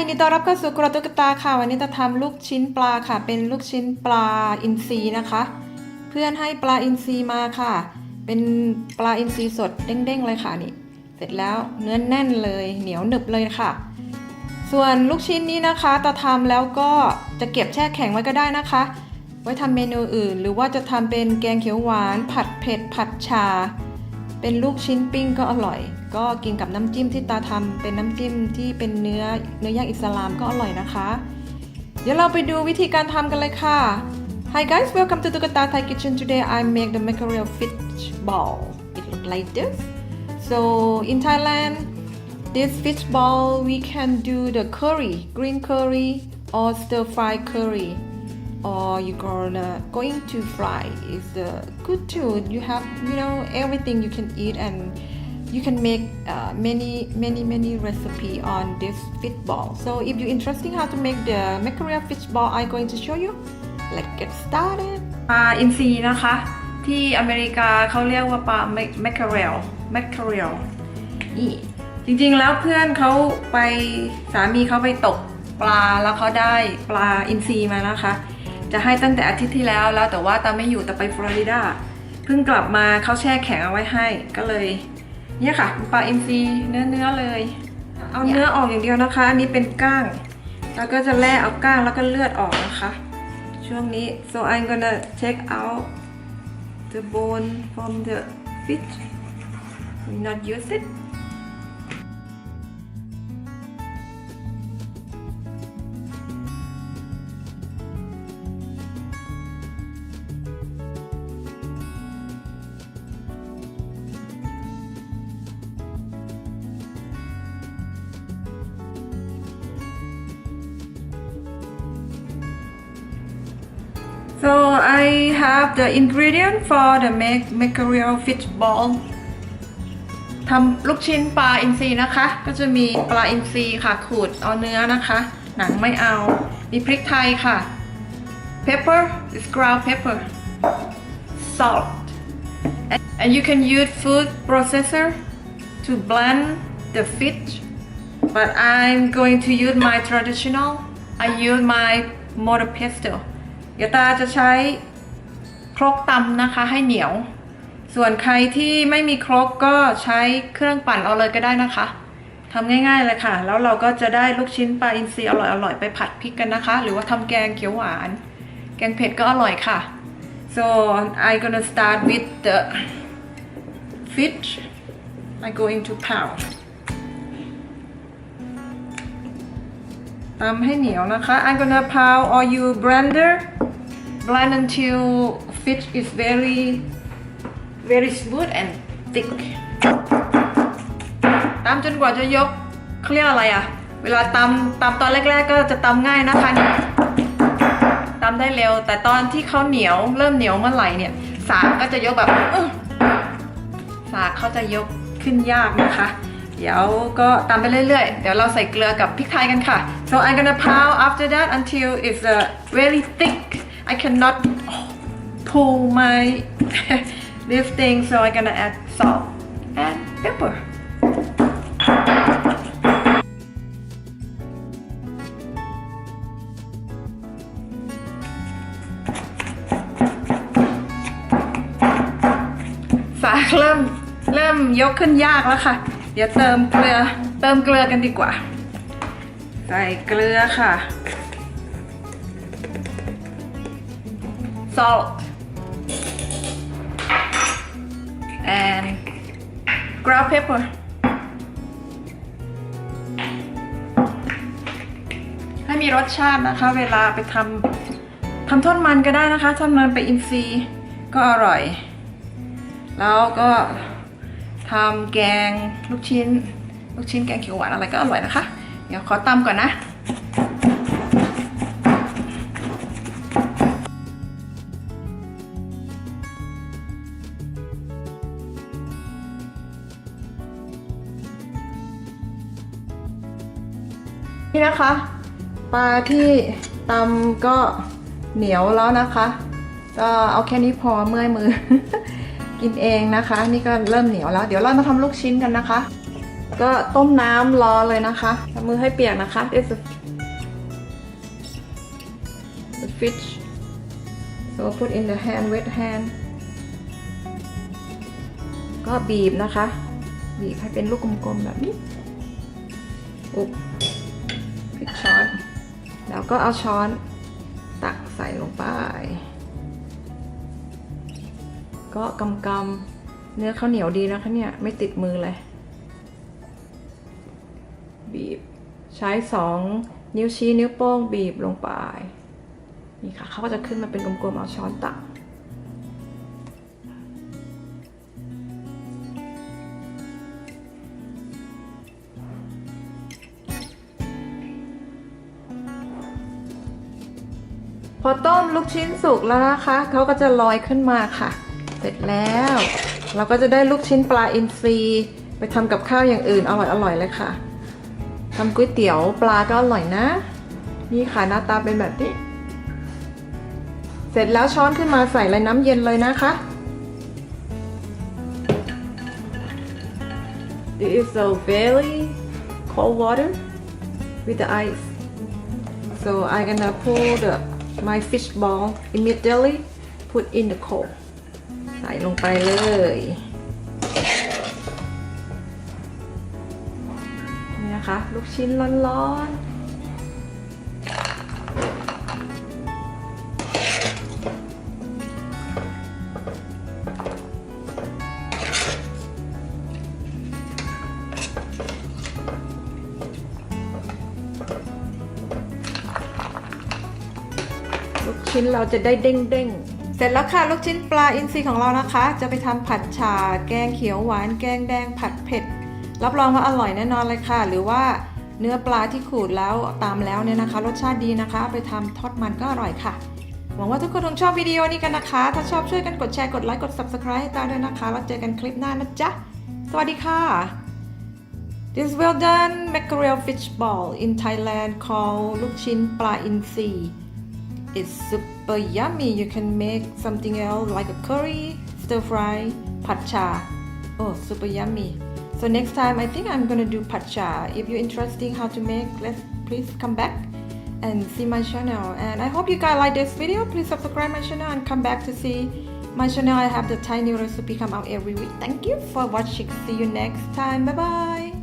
ยินดีต้อนรับเข้าสู่กระตุกตาค่ะ วันนี้จะทำลูกชิ้นปลาค่ะ เป็นลูกชิ้นปลาอินทรีนะคะ เพื่อนให้ปลาอินทรีมาค่ะ เป็นปลาอินทรีสดเด้งๆเลยค่ะนี่ เสร็จแล้วเนื้อแน่นเลยเหนียวหนึบเลยค่ะ ส่วนลูกชิ้นนี้นะคะตาทำแล้วก็จะเก็บแช่แข็งไว้ก็ได้นะคะ ไว้ทำเมนูอื่น หรือว่าจะทำเป็นแกงเขียวหวาน ผัดเผ็ดผัดชา เป็นลูกชิ้นปิ้งก็อร่อย ก็กินกับน้ำจิ้มที่ตาทำเป็นน้ำจิ้มที่เป็นเนื้อเนื้อย่างอิสลามก็อร่อยนะคะ เดี๋ยวเราไปดูวิธีการทำกันเลยค่ะ Hi guys welcome to Tukata Thai Kitchen today I make the mackerel fish ball it look like this so in Thailand this fish ball we can do the curry green curry or stir fry curry or you gonna going to fry is the good too you have you know everything you can eat and you can make uh, many many many recipe on this fish ball so if you're interested how to make the mackerel fish ball I'm going to show you let's get started ปลาอินทรีนะคะ ที่อเมริกาเขาเรียกว่าปลา mackerel mackerel นี่จริงๆแล้วเพื่อนเขาไปสามีเขาไปตกปลาแล้วเขาได้ปลาอินทรีมานะคะ จะให้ตั้งแต่อาทิตย์ที่แล้วแล้วแต่ว่าตาไม่อยู่แต่ไปฟลอริดาเพิ่งกลับมาเขาแช่แข็งเอาไว้ให้ก็เลย เนี่ยค่ะปลาอินทรีเนื้อเนื้อๆเลย เอาเนื้อออกอย่างเดียวนะคะ อันนี้เป็นก้าง แล้วก็จะแล่เอาก้างแล้วก็เลือดออกนะคะ ช่วงนี้ so I'm gonna take out the bone from the fish not use it So I have the ingredient for the make mackerel fish ball ทำลูกชิ้นปลาอินทรีนะคะ ก็จะมีปลาอินทรีค่ะ ขูดเอาเนื้อนะคะ หนังไม่เอา มีพริกไทยค่ะ pepper is ground pepper salt and, and you can use food processor to blend the fish but I'm going to use my traditional I use my mortar pestle เดี๋ยวตาจะใช้ครกตำนะคะให้เหนียว ส่วนใครที่ไม่มีครกก็ใช้เครื่องปั่นเอาเลยก็ได้นะคะทำง่ายๆเลยค่ะ แล้วเราก็จะได้ลูกชิ้นปลาอินทรีอร่อยๆไปผัดพริกกันนะคะ หรือว่าทำแกงเขียวหวาน แกงเผ็ดก็อร่อยค่ะ so I gonna start with the fish I going to pound ตำให้เหนียวนะคะ I'm gonna pound or you blender blend until fish is very very smooth and thick ตำจนกว่าจะยกเขาเรียกอะไรอะเวลาตำตำตอนแรก ๆ ก็จะตำง่ายนะคะตำได้เร็ว แต่ตอนที่เขาเหนียวเริ่มเหนียวเมื่อไหร่เนี่ย สากก็จะยกแบบสากเขาจะยกขึ้นยากนะคะ เดี๋ยวก็ตำไปเรื่อยๆ เดี๋ยวเราใส่เกลือกับพริกไทยกันค่ะ so I'm gonna pound after that until it's uh, very thick I cannot pull my this thing so I'm gonna add salt and pepper สาเริ่มเริ่มยกขึ้นยากแล้วค่ะ เดี๋ยวเติมเกลือเติมเกลือกันดีกว่า ใส่เกลือค่ะ salt and ground pepper ให้มีรสชาตินะคะ เวลาไปทำทำทอดมันก็ได้นะคะทอดมันไปอินซีก็อร่อย แล้วก็ทำแกงลูกชิ้น ลูกชิ้นแกงเขียวหวานอะไรก็อร่อยนะคะ เดี๋ยวขอตำก่อนนะ นี่นะคะ ปลาที่ตำก็เหนียวแล้วนะคะ ก็เอาแค่นี้พอเมื่อยมือ กินเองนะคะ นี่ก็เริ่มเหนียวแล้ว เดี๋ยวเรามาทำลูกชิ้นกันนะคะ ก็ต้มน้ำรอเลยนะคะทำมือให้เปียกนะคะ this is the fish so put in the hand wet hand ก็บีบนะคะ บีบให้เป็นลูกกลมๆแบบนี้อุ๊บ แล้วก็เอาช้อนตักใส่ลงไป ก็กำกำๆเนื้อข้าวเหนียวดีนะคะเนี่ย ไม่ติดมือเลย บีบใช้สองนิ้วชี้นิ้วโป้งบีบลงไป นี่ค่ะเขาก็จะขึ้นมาเป็นกลมๆเอาช้อนตัก พอต้มลูกชิ้นสุกแล้วนะคะเขาก็จะลอยขึ้นมาค่ะ เสร็จแล้ว เราก็จะได้ลูกชิ้นปลาอินทรีไปทำกับข้าวอย่างอื่นอร่อยๆเลยค่ะทำก๋วยเตี๋ยวปลาก็อร่อยนะ นี่ค่ะหน้าตาเป็นแบบนี้ เสร็จแล้วช้อนขึ้นมาใส่เลยน้ำเย็นเลยนะคะ This is a very cold water with the ice. So I'm gonna pull the my fish ball immediately put in the cold ใส่ลงไปเลย นี่นะคะ ลูกชิ้นร้อนๆ ชิ้นเราจะได้เด้งๆเสร็จแล้วค่ะลูกชิ้นปลาอินทรีของเรานะคะ จะไปทำผัดฉ่าแกงเขียวหวาน แกงแดงผัดเผ็ด รับรองว่าอร่อยแน่นอนเลยค่ะ หรือว่าเนื้อปลาที่ขูดแล้วตามแล้วเนี่ยนะคะ รสชาติดีนะคะ ไปทำทอดมันก็อร่อยค่ะ หวังว่าทุกคนคงชอบวิดีโอนี้กันนะคะ ถ้าชอบช่วยกันกดแชร์กดไลค์กด subscribe ให้ตาด้วยนะคะแล้วเจอกันคลิปหน้านะจ๊ะสวัสดีค่ะ This well done mackerel fish ball in Thailand called ลูกชิ้นปลาอินทรี It's super yummy. You can make something else like a curry, stir fry, pad cha. Oh, super yummy. So next time I think I'm gonna do pad cha. If you're interested how to make, let's please come back and see my channel. And I hope you guys like this video. Please subscribe my channel and come back to see my channel. I have the Thai new recipe come out every week. Thank you for watching. See you next time. Bye bye.